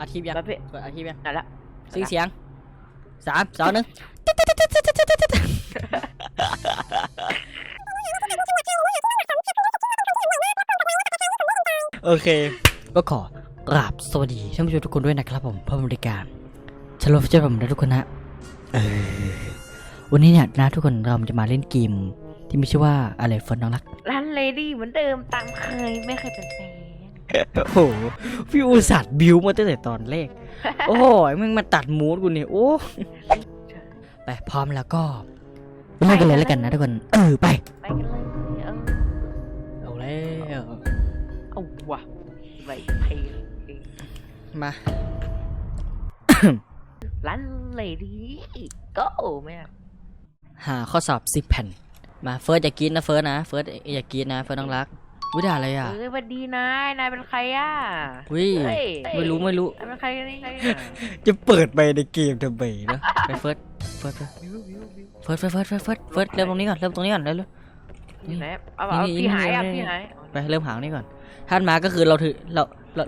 อาทิตย์ยังแล้วพี่ กดอาทิตย์ยังนั่นละซิงเสียงสามสองหนึ่งโอเค ก็ขอกราบสวัสดีท่านผู้ชมทุกคนด้วยนะครับผมเพื่อบริการชโลฟิเจอร์ผมนะทุกคนนะเออวันนี้เนี่ยนะทุกคนเราจะมาเล่นเกมที่มีชื่อว่าอะไรเฟิร์นน้องรัก ร้านเลดี้เหมือนเดิมตามเคยไม่เคยเปลี่ยนแปลง โอ้โหพี่อุตส่าห์บิวมาตั้งแต่ตอนแรก โอ้โหมึงมาตัดมูดกูเนี่ยโอ้ไปพร้อมแล้วก็เริ่มกันเลยแล้วกันนะทุกคน เออไป ไปกันเลยเออเอาแล้วเอาว่ะไปเพลงมาร้านเลดี้ก็แม่หาข้อสอบสิบแผ่น มาเฟิร์สอย่ากินนะเฟิร์สนะเฟิร์สอย่ากินนะเฟิร์สน้องรัก วิด่าอะไรอะเออสวัสดีนาย นายเป็นใครอะวิเฮ้ยไม่รู้ไม่รู้นายเป็นใครนี่จะเปิดไปในเกมทำไมนะไปเฟิร์สเฟิร์สวิววิววิวเฟิร์สเฟิร์สเฟิร์สเฟิร์สเฟิร์สเฟิร์สเริ่มตรงนี้ก่อนเริ่มตรงนี้ก่อนเร็ว อยู่ไหนเอาเอานี่พี่หายอะนี่ พี่หายๆไปเริ่มหาตรงนี้ก่อนท่านมาก็คือเราถือเราเรา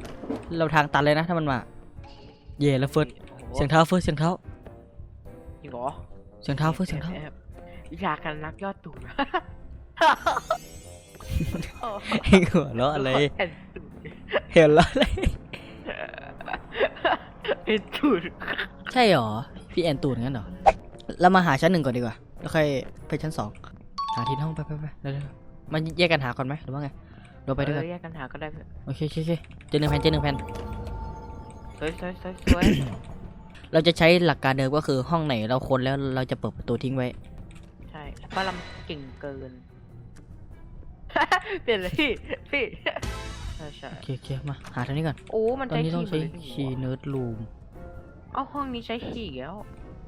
เราทางตันเลยนะถ้ามันมา เย่แล้วเฟิร์สเสียงเท้าเฟิร์สเสียงเท้าจริงเหรอเสียงเท้าเฟิร์สเสียงเท้าแอบวิชาการนักยอดตูดเฮ้ย หัวเราะอะไรแอนตูดเห็นแล้วอะไรแอนตูดใช่หรอ พี่แอนตูนงั้นเหรอ เรามาหาชั้นหนึ่งก่อนดีกว่า แล้วค่อยไปชั้นสองหาที่ห้องไปไปไปเร็วๆมันแยกกันหาก่อนไหมหรือว่าไงเราไปด้วยกันเออแยกกันหาก็ได้เพื่อนโอเคโอเคโอเคเจอหนึ่งแผ่นเจอหนึ่งแผ่นสวยสวยสวยสวยเราจะใช้หลักการเดิมก็คือห้องไหนเราค้นแล้วเราจะเปิดประตูทิ้งไว้ ใช่เพราะเราเก่งเกิน เปลี่ยนเลยพี่พี่ใช่ใช่โอเคโอเคมา หาทางนี้ก่อน โอ้ มันตอนใช้นี้ต้องขี่ใช้หมดเลยคีย์เนิร์ดรูมเอ้าห้องนี้ใช้ขี่อีกแล้ว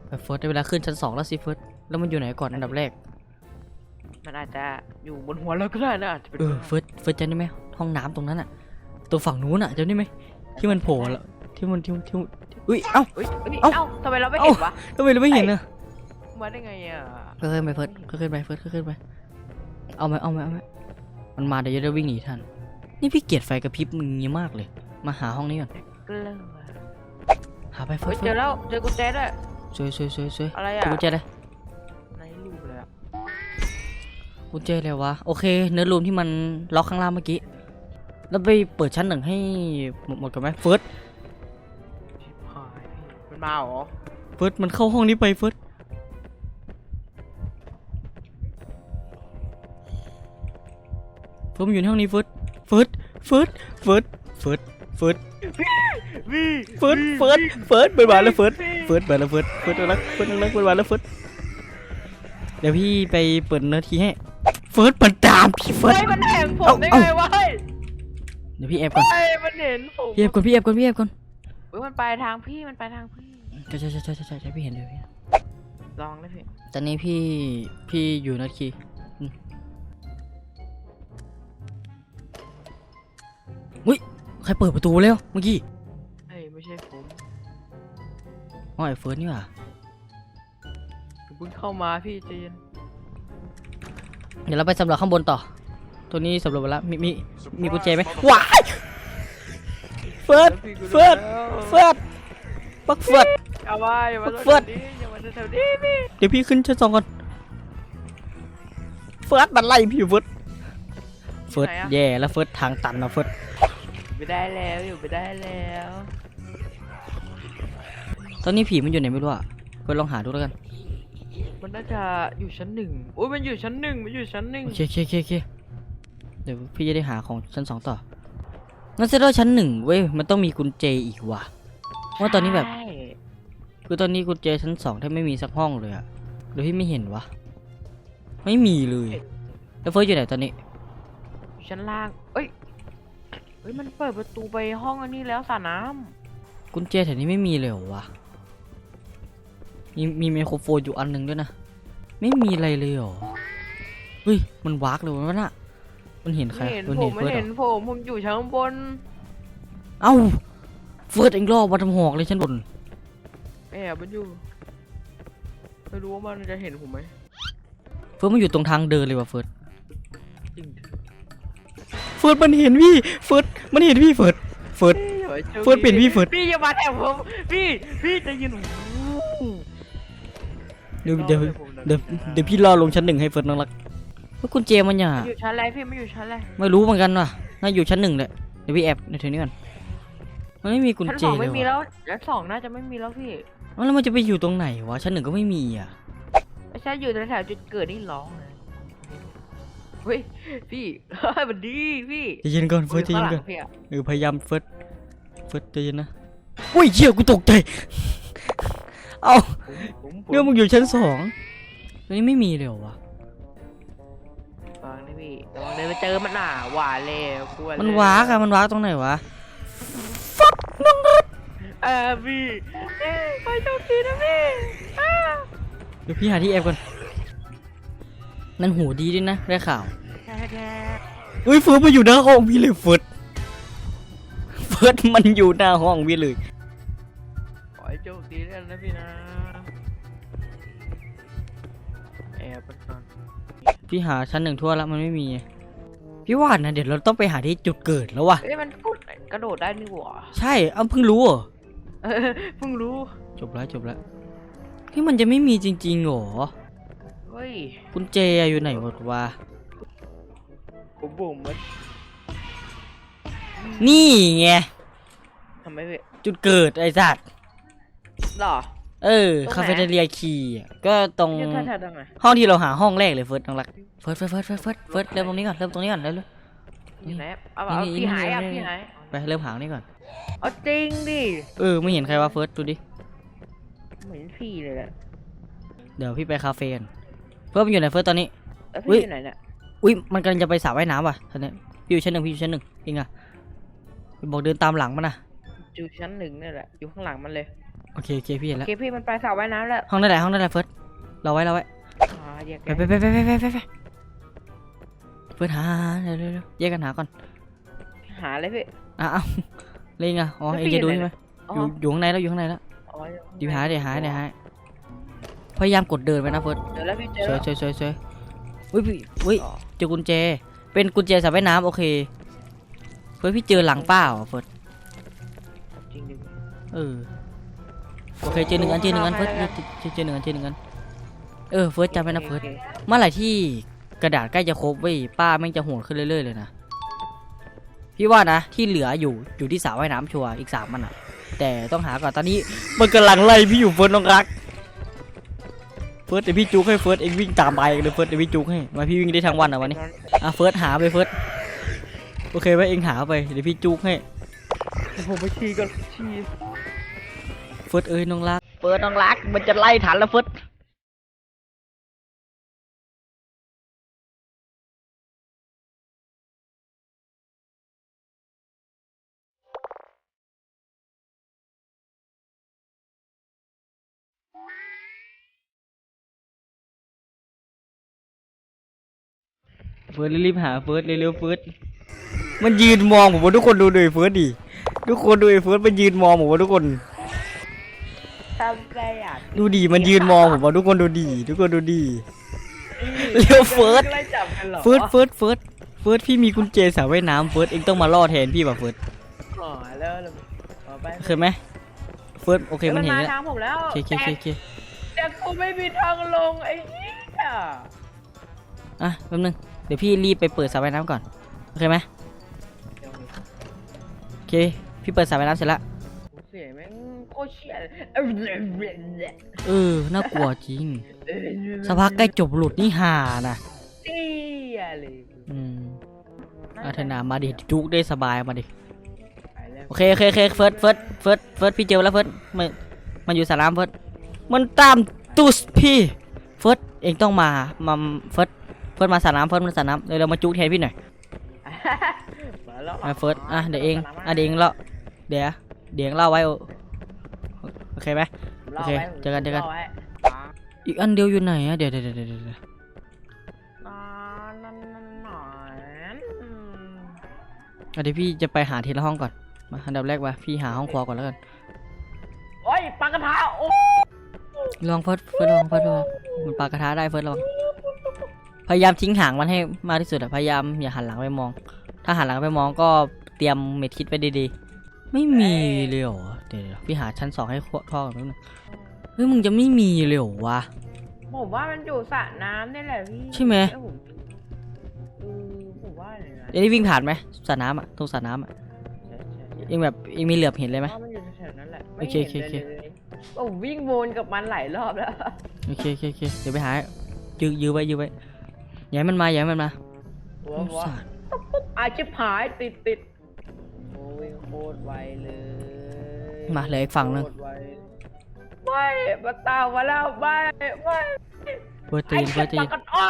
ไปเฟิร์สได้เวลาขึ้นชั้นสองแล้วสิเฟิร์สแล้วมันอยู่ไหนก่อนอันดับแรก มันอาจจะอยู่บนหัวเราก็ได้นะอาจจะเป็นเออเฟิร์สเฟิร์สจำได้ไหมห้องน้ำตรงนั้นอะตัวฝั่งนู้นอะจำได้ไหมที่มันโผล่แล้วที่มันที่มันที่มันอุ้ยเอ้าเอ้ยเอ้ยเอ้า เอ้าทำไมเราไม่เอ้าเห็นวะทำไมเราไม่เห็นอะมาได้ไงอะค่อยๆไปเฟิร์สค่อยๆไปเฟิร์สค่อยๆไปเอาไหมเอาไหมเอาไหม มันมาเดี๋ยวจะได้วิ่งหนีทันนี่พี่เกลียดไฟกระพริบมึงเงี้ยมากเลย มาหาห้องนี้ก่อน เกลือหาไปเฟิเฮ้ร์ยสเจอแล้วเจอกุญแจด้วย สวยสวยสวยสวยอะไรเจอะอกุญแจเลยในรูปเลยอะกุญแจเลยวะ โอเค เนื้อรูมที่มันล็อกข้างล่างเมื่อกี้ แล้วไปเปิดชั้นหนึ่งให้หมดหมดกันไหมเฟิร์สชิบหายพี่มันมาเหรอเฟิร์สมันเข้าห้องนี้ไปเฟิร์ส เฟิร์สมันอยู่ในห้องนี้เฟิร์สเฟิร์สเฟิร์สเฟิร์สเฟิร์สเฟิร์สวิเฟิร์สเฟิร์สเฟิร์สเปิดมาแล้วเฟิร์สเฟิร์สมาแล้วเฟิร์สเฟิร์สรักเฟิร์สรักเปิดมาแล้วเฟิร์สเดี๋ยวพี่ไปเปิดเนื้อทีให้เฟิร์สมันตามพี่เฟิร์สเฮ้ยมันเห็นผมเอ้าได้เอ้าไงวะเฮ้ยเดี๋ยวพี่แอบก่อนเฮ้ยมันเห็นผมพี่แอบก่อนพี่แอบก่อนพี่แอบก่อนเฮ้ยมันไปทางพี่มันไปทางพี่ใช่ใช่ใช่ใช่ใช่ใช่พี่เห็นเลยพี่ลองเลยพี่ตอนนี้พี่พี่อยู่เนื้อทีอื ใครเปิดประตูแล้วเมื่อกี้เฮ้ยไม่ใช่ผมอ๋อไอ้เฟิร์สนี่หว่าผมเพิ่งเข้ามาพี่เจนเดี๋ยวเราไปสำรวจข้างบนต่อ ตัวนี้สำรวจไปแล้วมีมีมีกุญแจไหมว้ายเฟิร์สเฟิร์สเฟิร์สปักเฟิร์สเอาไว้อย่ามาเฟิร์สแถวนี้อย่ามาแถวนี้พี่เดี๋ยวพี่ขึ้นชั้นสองก่อนเฟิร์สมันไล่พี่เฟิร์สเฟิร์สแย่แล้วเฟิร์สทางตันนะเฟิร์ส ไม่ได้แล้วอยู่ไม่ได้แล้ว ตอนนี้ผีมันอยู่ไหนไม่รู้อะเฟิร์สลองหาดูแล้วกันมันน่าจะอยู่ชั้นหนึ่งโอ้ยมันอยู่ชั้นหนึ่งมันอยู่ชั้นหนึ่งโอเคโอเคโอเคโอเคเดี๋ยวพี่จะได้หาของชั้นสองต่องั้นเซตว่าชั้นหนึ่งเว้ยมันต้องมีกุญแจอีกว่ะว่าตอนนี้แบบ ใช่คือตอนนี้กุญแจชั้นสองแทบไม่มีสักห้องเลยอะหรือพี่ไม่เห็นวะไม่มีเลย แล้วเฟิร์สอยู่ไหนตอนนี้อยู่ชั้นล่าง เอ้ย เฮ้ยมันเปิดประตูไปห้องอันนี้แล้วสระน้กุญแจแถวนี้ไม่มีเลยเหรอวะ มีมีไมโครโฟนอยู่อันหนึ่งด้วยนะ ไม่มีอะไรเลยเหรอ เฮ้ย มันวากเลยวะน่ะ มันเห็นำใครไม่เห็นมันผเห็มนไม่เฟิร์สเหรเห็นอผมผมอยู่ชั้นบนเอ้า เฟิร์สเองรอบมาทำหอกเลยฉันบนแอบมันอยู่ไม่รู้ว่ามันจะเห็นผมไหมเฟิร์สมันอยู่ตรงทางเดินเลยว่ะเฟิร์สจริง เฟิร์สมันเห็นพี่เฟิร์สมันเห็นพี่เฟิร์สเฟิร์สอย่าเฟิร์สเปลี่ยนพี่เฟิร์ส พี่อย่ามาแถวผมพี่พี่ใจะยืนเดี๋ยวเดี๋ยวเดี๋ยวเดี๋ยวพี่รอลงชั้นหนึ่งให้เฟิร์สน้องรักแล้วกุญแจมันอย่าอยู่ชั้นอะไรพี่ไม่อยู่ชั้นอะไรไม่รู้เหมือนกันว่ะน่าอยู่ชั้นหนึ่งเลยเดี๋ยวพี่แอบในเทนี้ก่อนมันไม่มีกุญชั้นแจสองเลไม่ยมีว่ะแล้วชั้นสองน่าจะไม่มีแล้วพี่เอ้าแล้วมันจะไปอยู่ตรงไหนวะชั้นหนึ่งก็ไม่มีอะไม่ใช่อยู่แถวๆจุดเกิดนี่ร้องเลย เฮ้ยพี่เฮ้ยมันดีพี่ใจเย็นก่อนเฟิร์สใจข้าเย็งนหลัก่อนงพี่อะเออพยายามเฟิร์สเฟิร์สใจเย็นนะอุ้ยเชี่ยกูตกใจเอ้าผมผมเนี่ยมึงอยู่ชั้นสองตรงนี้ไม่มีเลยเหรอวะฟังนะพี่ระวังเดินไปเจอมันหน่าหวานเลยกลัวเลยมันว้ากอะมันว้ากตรงไหนวะเออพี่เอ้ยไปโชคดีนะพี่อ้าเดี๋ยวพี่หาที่แอบก่อน นั่นหูดีด้วยนะได้ข่าวแท้แท้เฮ้ยเฟิร์สมาอยู่หน้าห้องพี่เลยเฟิร์สเฟิร์สมันอยู่หน้าห้องพี่เลยขอให้โชคดีด้วยนะพี่นะแอบไปก่อนพี่หาชั้นหนึ่งทั่วแล้วมันไม่มี พี่ว่านะเดี๋ยวเราต้องไปหาที่จุดเกิดแล้ววะเอ้ยมันกดกระโดดได้นี่หว่าใช่เอ้าเพิ่งรู้เหรอเออเพิ่งรู้จบแล้วจบแล้วที่มันจะไม่มีจริงๆเหรอเฮ้ยกุญแจอยู่ไหนหมดวะผมบุ๋มมันนี่ไง ทำไมพี่จุดเกิดไอ้สัตว์หรอ เออ ตรงไหน คาเฟ่เรียคีย์อะก็ตรงยืนแถวๆตรงไหนห้องที่เราหาห้องแรกเลยเฟิร์สน้องรักเฟิร์สเฟิร์สเฟิร์สเฟิร์สเฟิร์สเฟิร์สเริ่มตรงนี้ก่อนเริ่มตรงนี้ก่อนเร็ว อยู่ไหนเอาเอานี่พี่หายอะนี่ พี่หาย ๆไปเริ่มหาตรงนี้ก่อนเอาจริงดิเออไม่เห็นใครวะเฟิร์สดูดิ เหมือนพี่เลยแหละเดี๋ยวพี่ไปคาเฟ่กัน เฟิร์สมันอยู่ไหนเฟิร์สตอนนี้ แล้วอุ๊พี่ยอยู่ไหนเนี่ยอุ้ยมันกำลังจะไปสระว่ายน้ำว่ะตอนนี้พี่อยู่ชั้นหนึ่งพี่อยู่ชั้นหนึ่งเองอะบอกเดินตามหลังมันนะอยู่ชั้นหนึ่งนี่แหละ อยู่ข้างหลังมันเลย โอเคโอเคพี่เห็นโอแล้วเคพี่มันไปสระว่ายน้ำแล้วห้องนั่นแหละห้องนั่นแหละเฟิร์สเราไว้เราไว้อ่าแยกไปกันไปไปไปไปไปไปไปเฟิร์สหาเร็วเร็วเร็วแยกกันหาก่อนหาเลยพี่อะเอ้าเล่นไงอ๋อแล้วเองพี่จะดูอยู่ใช่ไหนไหมอ๋ออยู่อยู่ข้างในแล้วอยู่ข้างในแล้ว อ๋อเดี๋ยวหาเดี๋ยวหาเดี๋ยวหา พยายามกดเดินไปนะเฟิร์สเดี๋ยวแล้วพี่เจอช่วยช่วยช่วยช่วยอุ้ยพี่อุ้ยอ๋อเจอกุญแจ เป็นกุญแจสระว่ายน้ำโอเค เฟิร์สพี่เจอหลังเปล่าเฟิร์สจริงดิเออโอเคเจอหนึ่งอันเจอหนึ่งอันเฟิร์สเจอเจอหนึ่งอันเจอหนึ่งอันเออเฟิร์สจำไว้นะเฟิร์ส โอคเมื่อไหร่ที่กระดาษใกล้จะครบเว้ยป้าแม่งจะโหดขึ้นเรื่อยๆเลยนะพี่ว่านะที่เหลืออยู่อยู่ที่สระว่ายน้ำชัวร์อีกสามมันอะแต่ต้องหาก่อนตอนนี้มันกำลังไล่พี่อยู่เฟิร์สน้องรัก เฟิร์สเดี๋ยวพี่จุกให้เฟิร์สเองวิ่งตามไปเลยเฟิร์สเดี๋ยวพี่จุกให้มาพี่วิ่งได้ทั้งวันอะวันนี้อะเฟิร์สหาไปเฟิร์สโอเคไหมเองหาไปเดี๋ยวพี่จุกให้ผมไปชี้ก่อนชี้เฟิร์สเอ้ยน้องรักเฟิร์สน้องรักมันจะไล่ทันแล้วเฟิร์ส เฟิร์สรีบๆหาเฟิร์สเร็วๆเฟิร์สมันยืนมองผมว่าทุกคนดูเลยเฟิร์สดิทุกคนดูไอ้เฟิร์สมันยืนมองผมว่าทุกคนทำไรอะดูดีมันยืนมองผมว่าทุกคนดูดี ทุกคนดูดีเร็วเฟิร์สไล่จับกันเหรอเฟิร์สเฟิร์สเฟิร์สเฟิร์สพี่มีกุญแจสระว่ายน้ำเฟิร์สเองต้องมาล่อแทนพี่ป่ะเฟิร์สอ๋อแล้วแล้วอ๋อไปเคยไหมเฟิร์สโอเคมันเห็นมาแล้วทางผมแล้วโอเคโอเคโอเคโอเคแต่กูไม่มีทางลงไอ้เหี้ยอะแป๊บนึงเดี๋ยวพี่รีบไปเปิดสระว่ายน้ำก่อนโอเคไหมโอเค พี่เปิดสระว่ายน้ำเสร็จละเสียแม่งโคตรเชี่ยเลยเอ้ยเออน่ากลัวจริงสักพักใกล้จบหลุดนี่ห่านะเตี้ยเลยอืมอาธนามาดิจุกได้สบายมาดิโอเคโอเคโอเคเฟิร์สเฟิร์สเฟิร์สเฟิร์สพี่เจอแล้วเฟิร์สมันมันอยู่สระน้ำเฟิร์สมันตามตุสพี่เฟิร์สเองต้องมามาเฟิร์ส ฟิร์สมาสระน้ำเฟิร์สมาสระน้ำเดี๋ยวเรามาจุกแทนพี่หน่อยมาแล้วอะเฟิร์สอะเดี๋ยวเองอะเดี๋ยวเองเล่าเดี๋ยวเดี๋ยวเองเล่าไว้โอโอเคไหมโอเคเจอกันเจอกันรไว้อีกอันเดียวอยู่ไหนอะเดี๋ยวเดี๋ยวเดี๋ยวเดี๋ยวเดี๋ยวอ่านั่นนั่นหน่อยอืมอะเดี๋ยวพี่จะไปหาทีละห้องก่อนมาอันดับแรกว่าพี่หาห้องครัวก่อนแล้วกันโอ้ยปลากระทะโอ้ลองเฟิร์สเฟิร์สลองเฟิร์สลองมันปลากระทะได้เฟิร์สลอง พยายามทิ้งห่างมันให้มากที่สุดอะพยายามอย่าหันหลังไปมอง ถ้าหันหลังไปมองก็เตรียมเม็ดคิดไว้ดีไม่มีเลยเหรอเดี๋ยวๆพี่หาชั้นสองให้ท่อกันแป๊บนึงเฮ้ยมึงจะไม่มีเลยเหรอวะ ผมว่ามันอยู่สระน้ำนี่แหละพี่ใช่ไหม เอ้ยผมเออผมว่าอย่างนั้นเดี๋ยวนี้วิ่งผ่านไหมสระน้ำอะตรงสระน้ำอะใช่ใช่ใช่ เองแบบเองมีเหลือบเห็นเลยไหม ว่ามันอยู่แถวๆนั้นแหละโอเคโอเคโอเคไม่ห็นลยเลยผมวิ่งวนกับมันหลายรอบแล้วโอเคโอเคโอเคเดี๋ยวไปหายื้อยื้อไว้ยื้อไว้ อย่าให้มันมาอย่าให้มันมาหัวสงหัวสารปุ๊บอาชิบหายติดติดโอ้ยโคตรไวเลยมาเหลืออีกฝั่งหนึงโคตรไวไม่มาตามมาแล้วไม่ไม่เพื่อตีนเพื่อตีไอ้นเหี้ยปากกันอ้อ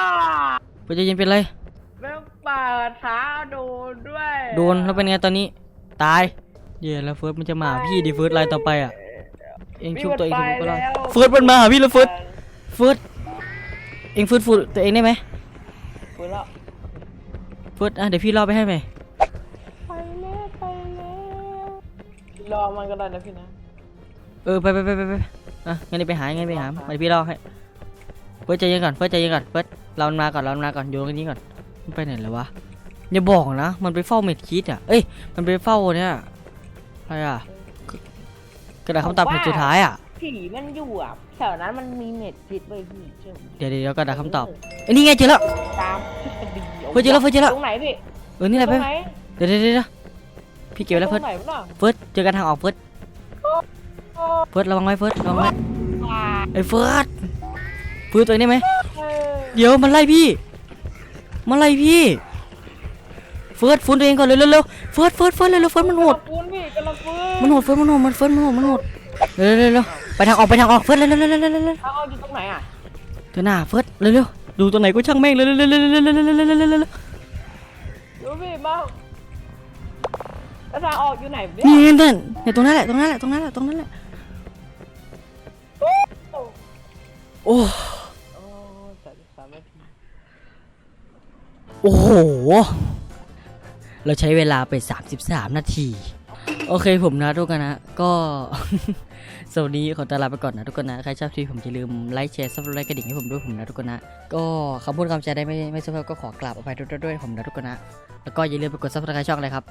เพื่อจะยินเป็นไร แม่งปาดเท้าโดนด้วยโดนแล้วเป็นไงตอนนี้ ตาย เย่แล้วเฟิร์สมันจะมาหาพี่ดิเฟิร์สไลน์ต่อไปอะ เองชุบตัวเองชุบก็ได้เฟิร์สมันมาหาพี่แล้วเฟิร์สเฟิร์สเองฟื้นฟูตัวเองได้ไหม ฟื้นแล้วเฟิร์สอะเดี๋ยวพี่รอไปให้ไหมไปแล้วไปแล้วรอมันก็ได้นะพี่นะ เออไปไปไปไปไปอะงั้นเดี๋ยวไปหางั้นไปหามาเดี๋ยวพี่รอให้เฟิร์สใจเย็นก่อนเฟิร์สใจเย็นก่อนเฟิร์สเรามันมาก่อนเรามันมาก่อนโยนกันนี้ก่อนมันไปไหนแล้ววะอย่าบอกนะ มันไปเฝ้าเม็ดคิดอะเอ้ยมันไปเฝ้าเนี่ยอะไรอะกระดาษคำตอบแผ่นสุดท้ายอะผีมันอยู่อะแถวนั้นมันมีเน็ตจิตไว้พี่เชื่อผมเดี๋ยวเดี๋ยวเดี๋ยวกระดาษคำตอบไอ้ยนี่ไงเจอแล้ว ตามทฤษฎีเฟิร์สเจอแล้วเฟิร์สเจอแล้ว ตรงไหนพี่เออนี่แหละตรเฟิร์งสไหนเดี๋ยวเดี๋ยวเดี๋ยวเดี๋ยวพี่เก็บไว้แล้วเฟิร์สตรงไหนวะน่ะเฟิร์สเจอกันทางออกเฟิร์สเฟิร์สระวังไว้เฟิร์สระวังไว้ไอ้เฟิร์สเฟิร์สตัวเองได้ไหมเออเดี๋ยวมันไล่พี่มันไล่พี่เฟิร์สฟื้นตัวเองก่อนเร็วเร็วเร็วเฟิร์สเฟิร์สเฟิร์สเร็วเร็วเฟิร์สมันโหด กำลังฟื้นพี่กำลังฟื้นมันโหดเฟิร์สมันโหดมันเฟิร์สมันโหดมันโหดเร็วเร็วเร็วเร็วไปทางออกไปทางออกเฟิร์สเร็วเร็วเร็วเร็วเร็วเร็วเร็วเอาเอาอยู่ตรงไหนอะเธอหน้าเฟิร์สเร็วเร็ว ดูตรงไหนก็ช่างแม่งเลยรู้พี่บ้าแล้วทาออกอยู่ไหนเนี่ยนี่นั่นเนี่ยตรงนั้นแหละตรงนั้นแหละตรงนั้นแหละตรงนั้นแหละโอ้โอ้โห เราใช้เวลาไป 33 นาที โอเคผมนะทุกคนนะ ก็สวัสดีขอตวลาไปก่อนนะทุกคนนะ ใครชอบที่ผมจะลืมไลค์แชร์ซับสไครต์กระดิ่งให้ผมด้วยผมนะทุกคนนะ ก็คำพูดคำแชร์ได้ไม่ไม่สุภาพก็ขอกราบอภัยด้วยด้วยผมนะทุกคนนะ แล้วก็อย่าลืมไปกดซับสไครต์ช่องเลยครับ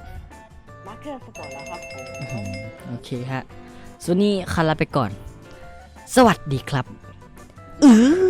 มาร์คเกอร์สปอร์ตแล้วครับผมอื้อหือโอเคฮะส่วนนี้คาราไปก่อน สวัสดีครับอือ